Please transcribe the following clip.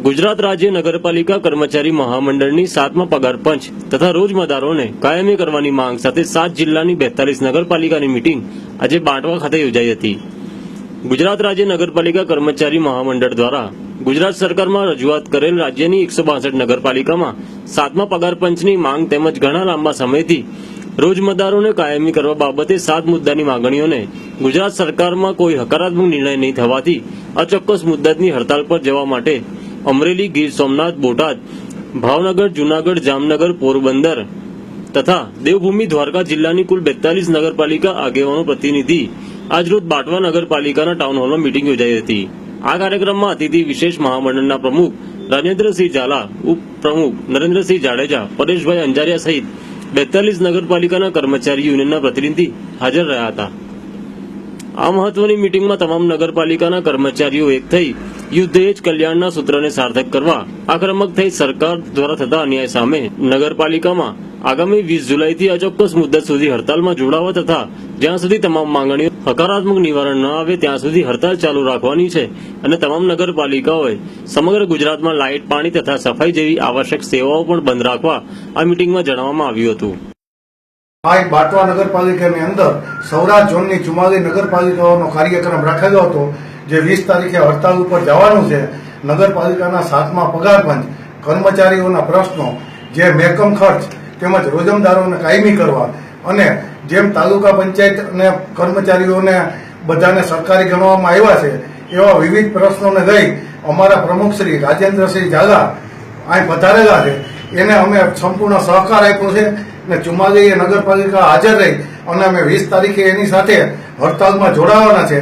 ગુજરાત રાજ્ય નગરપાલિકા કર્મચારી મહામંડળની સાતમા પગાર પંચ તથા રોજમદારોને કાયમી કરવાની માંગ સાથે સાત જિલ્લાની બેતાલીસ નગરપાલિકાની મીટિંગ આજે બાંટવા ખાતે યોજાઈ હતી. ગુજરાત રાજ્ય નગરપાલિકા કર્મચારી મહામંડળ દ્વારા ગુજરાત સરકારમાં રજૂઆત કરેલ રાજ્યની એકસો બાસઠ નગરપાલિકામાં સાતમા પગાર પંચની માંગ તેમજ ઘણા લાંબા સમયથી રોજમદારોને કાયમી કરવા બાબતે સાત મુદ્દાની માંગણીઓને ગુજરાત સરકારમાં કોઈ હકારાત્મક નિર્ણય નહીં થવાથી અચોક્કસ મુદ્દતની હડતાલ પર જવા માટે અમરેલી ગીર સોમનાથ બોટાદ, ભાવનગર, જુનાગઢ, જામનગર, પોરબંદર તથા દેવભૂમિ દ્વારકા જિલ્લાની કુલ બેતાલીસ નગરપાલિકા આગેવાનો પ્રતિનિધિ આજરોજ બાટવા નગરપાલિકાના ટાઉન હોલમાં મિટિંગ યોજાઈ હતી. આ કાર્યક્રમમાં અતિથિ વિશેષ મહામંડળના પ્રમુખ રાજેન્દ્રસિંહ ઝાલા, ઉપપ્રમુખ નરેન્દ્રસિંહ જાડેજા, પરેશભાઈ અંજારિયા સહિત બેતાલીસ નગરપાલિકાના કર્મચારી યુનિયનના પ્રતિનિધિ હાજર રહ્યા હતા. આ મહત્વની મીટિંગમાં તમામ નગરપાલિકાના કર્મચારીઓ એક થઈ યુદ્ધ જ કલ્યાણના સૂત્રને સાર્થક કરવા આક્રમક થઈ સરકાર દ્વારા થતા અન્યાય સામે નગરપાલિકામાં આગામી વીસ જુલાઈથી અચોક્કસ મુદ્દત સુધી હડતાલમાં જોડાવા તથા જ્યાં સુધી તમામ માંગણીઓ હકારાત્મક નિવારણ ન આવે ત્યાં સુધી હડતાલ ચાલુ રાખવાની છે અને તમામ નગરપાલિકાઓએ સમગ્ર ગુજરાતમાં લાઇટ, પાણી તથા સફાઈ જેવી આવશ્યક સેવાઓ પણ બંધ રાખવા આ મીટિંગમાં જણાવવામાં આવ્યું હતું. આ બાટવા નગરપાલિકાની અંદર સૌરાષ્ટ્ર ઝોનની ચુમ્માલીસ નગરપાલિકાઓનો કાર્યક્રમ રાખેલો હતો. જે વીસ તારીખે હડતાલ ઉપર જવાનું છે, નગરપાલિકાના સાતમા પગાર પંચ કર્મચારીઓના પ્રશ્નો, જે મેકમ ખર્ચ તેમજ રોજમદારોને કાયમી કરવા અને જેમ તાલુકા પંચાયત અને કર્મચારીઓને બધાને સરકારી ગણવામાં આવ્યા છે, એવા વિવિધ પ્રશ્નોને લઈ અમારા પ્રમુખ શ્રી રાજેન્દ્રસિંહ ઝાલા અહીં પધારેલા છે. એને અમે સંપૂર્ણ સહકાર આપ્યો છે ને ચુમ્માલીએ નગરપાલિકા હાજર રહી અને અમે વીસ તારીખે એની સાથે હડતાલમાં જોડાવાના છે.